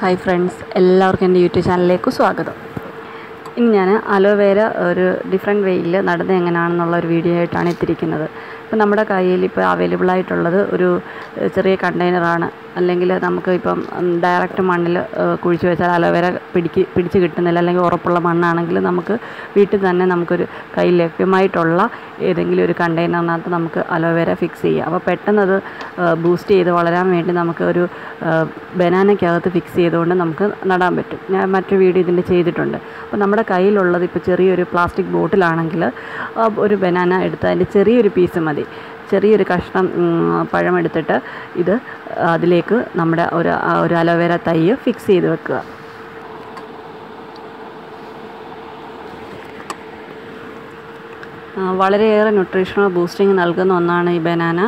Hi friends എല്ലാവർക്കും എന്റെ YouTube ചാനലിലേക്ക് സ്വാഗതം. ഇനി ഞാൻ അലോവേര ഒരു ഡിഫറെന്റ് വേയിൽ നടുന്നത് എങ്ങനെയാണെന്നുള്ള ഒരു വീഡിയോ ആയിട്ടാണ് എത്തിയിരിക്കുന്നത് ഇപ്പോൾ നമ്മുടെ കയ്യിൽ ഇപ്പോൾ അവൈലബിൾ ആയിട്ടുള്ളത് ഒരു ചെറിയ കണ്ടെയ്നറാണ് അല്ലെങ്കിൽ നമുക്ക് ഇപ്പം ഡയറക്റ്റ് മണ്ണിൽ കുഴിച്ച് വെച്ചാൽ അലോവേര പിടിക്ക് പിടിച്ച് കിട്ടുന്നില്ല. അല്ലെങ്കിൽ ഉറപ്പുള്ള മണ്ണാണെങ്കിൽ നമുക്ക് വീട്ടിൽ തന്നെ നമുക്കൊരു കൈ ലഭ്യമായിട്ടുള്ള ഏതെങ്കിലും ഒരു കണ്ടെയ്നറിനകത്ത് നമുക്ക് അലോവേര ഫിക്സ് ചെയ്യാം. അപ്പോൾ പെട്ടെന്ന് അത് ബൂസ്റ്റ് ചെയ്ത് വളരാൻ വേണ്ടി നമുക്ക് ഒരു ബനാനയ്ക്കകത്ത് ഫിക്സ് ചെയ്തുകൊണ്ട് നമുക്ക് നടാൻ പറ്റും. ഞാൻ മറ്റൊരു വീഡിയോ ഇതിന്റെ ചെയ്തിട്ടുണ്ട്. അപ്പോൾ നമ്മുടെ കയ്യിലുള്ളത് ഇപ്പോൾ ചെറിയൊരു പ്ലാസ്റ്റിക് ബോട്ടിലാണെങ്കിൽ ഒരു ബനാന എടുത്ത് അതിന്റെ ചെറിയൊരു പീസ് മതി. ചെറിയൊരു കഷ്ണം പഴമെടുത്തിട്ട് ഇത് അതിലേക്ക് നമ്മുടെ ഒരു ഒരു അലോവേര തൈ ഫിക്സ് ചെയ്ത് വെക്കുക. വളരെയേറെ ന്യൂട്രീഷണൽ ബൂസ്റ്റിംഗ് നൽകുന്ന ഒന്നാണ് ഈ ബനാന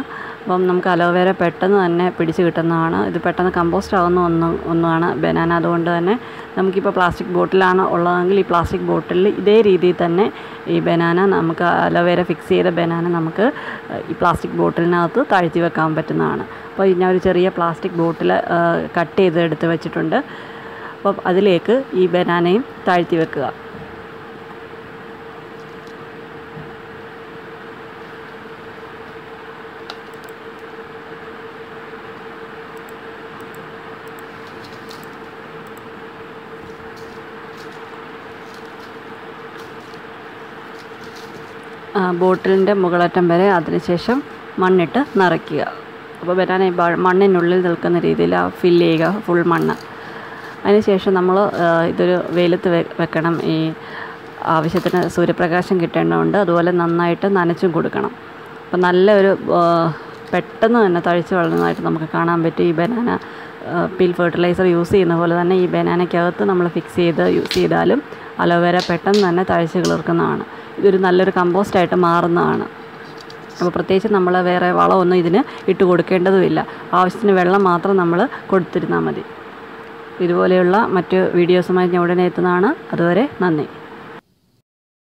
അപ്പം നമുക്ക് അലോവേര പെട്ടെന്ന് തന്നെ പിടിച്ച് കിട്ടുന്നതാണ്. ഇത് പെട്ടെന്ന് കമ്പോസ്റ്റ് ആവുന്ന ഒന്ന് ഒന്നാണ് ബനാന. അതുകൊണ്ട് തന്നെ നമുക്കിപ്പോൾ പ്ലാസ്റ്റിക് ബോട്ടിലാണ് ഉള്ളതെങ്കിൽ ഈ പ്ലാസ്റ്റിക് ബോട്ടിലിൽ ഇതേ രീതിയിൽ തന്നെ ഈ ബനാന നമുക്ക് അലോവേര ഫിക്സ് ചെയ്ത ബനാന നമുക്ക് ഈ പ്ലാസ്റ്റിക് ബോട്ടിലിനകത്ത് താഴ്ത്തി വെക്കാൻ പറ്റുന്നതാണ്. അപ്പോൾ ഞാൻ ഒരു ചെറിയ പ്ലാസ്റ്റിക് ബോട്ടിൽ കട്ട് ചെയ്ത് എടുത്ത് വെച്ചിട്ടുണ്ട്. അപ്പം അതിലേക്ക് ഈ ബനാനയും താഴ്ത്തി വെക്കുക. ബോട്ടിലിന്റെ മുകളറ്റം വരെ അതിനുശേഷം മണ്ണിട്ട് നിറയ്ക്കുക. അപ്പോൾ ബനാന മണ്ണിനുള്ളിൽ നിൽക്കുന്ന രീതിയിൽ ആ ഫില്ല് ചെയ്യുക ഫുൾ മണ്ണ്. അതിനുശേഷം നമ്മൾ ഇതൊരു വെയിലത്ത് വെക്കണം. ഈ ആവശ്യത്തിന് സൂര്യപ്രകാശം കിട്ടേണ്ടതുണ്ട്. അതുപോലെ നന്നായിട്ട് നനച്ചും കൊടുക്കണം. അപ്പോൾ നല്ലൊരു പെട്ടെന്ന് തന്നെ തഴിച്ച് വളരുന്നതായിട്ട് നമുക്ക് കാണാൻ പറ്റും. ഈ ബനാന പിൽ ഫെർട്ടിലൈസർ യൂസ് ചെയ്യുന്ന പോലെ തന്നെ ഈ ബനാനയ്ക്കകത്ത് നമ്മൾ ഫിക്സ് ചെയ്ത് യൂസ് ചെയ്താലും അലോവേര പെട്ടെന്ന് തന്നെ തഴച്ച് കിളിർക്കുന്നതാണ്. ഇതൊരു നല്ലൊരു കമ്പോസ്റ്റായിട്ട് മാറുന്നതാണ്. അപ്പോൾ പ്രത്യേകിച്ച് നമ്മൾ വേറെ വളമൊന്നും ഇതിന് ഇട്ട് കൊടുക്കേണ്ടതുമില്ല. ആവശ്യത്തിന് വെള്ളം മാത്രം നമ്മൾ കൊടുത്തിരുന്നാൽ മതി. ഇതുപോലെയുള്ള മറ്റ് വീഡിയോസുമായി ഞാൻ ഉടനെ എത്തുന്നതാണ്. അതുവരെ നന്ദി.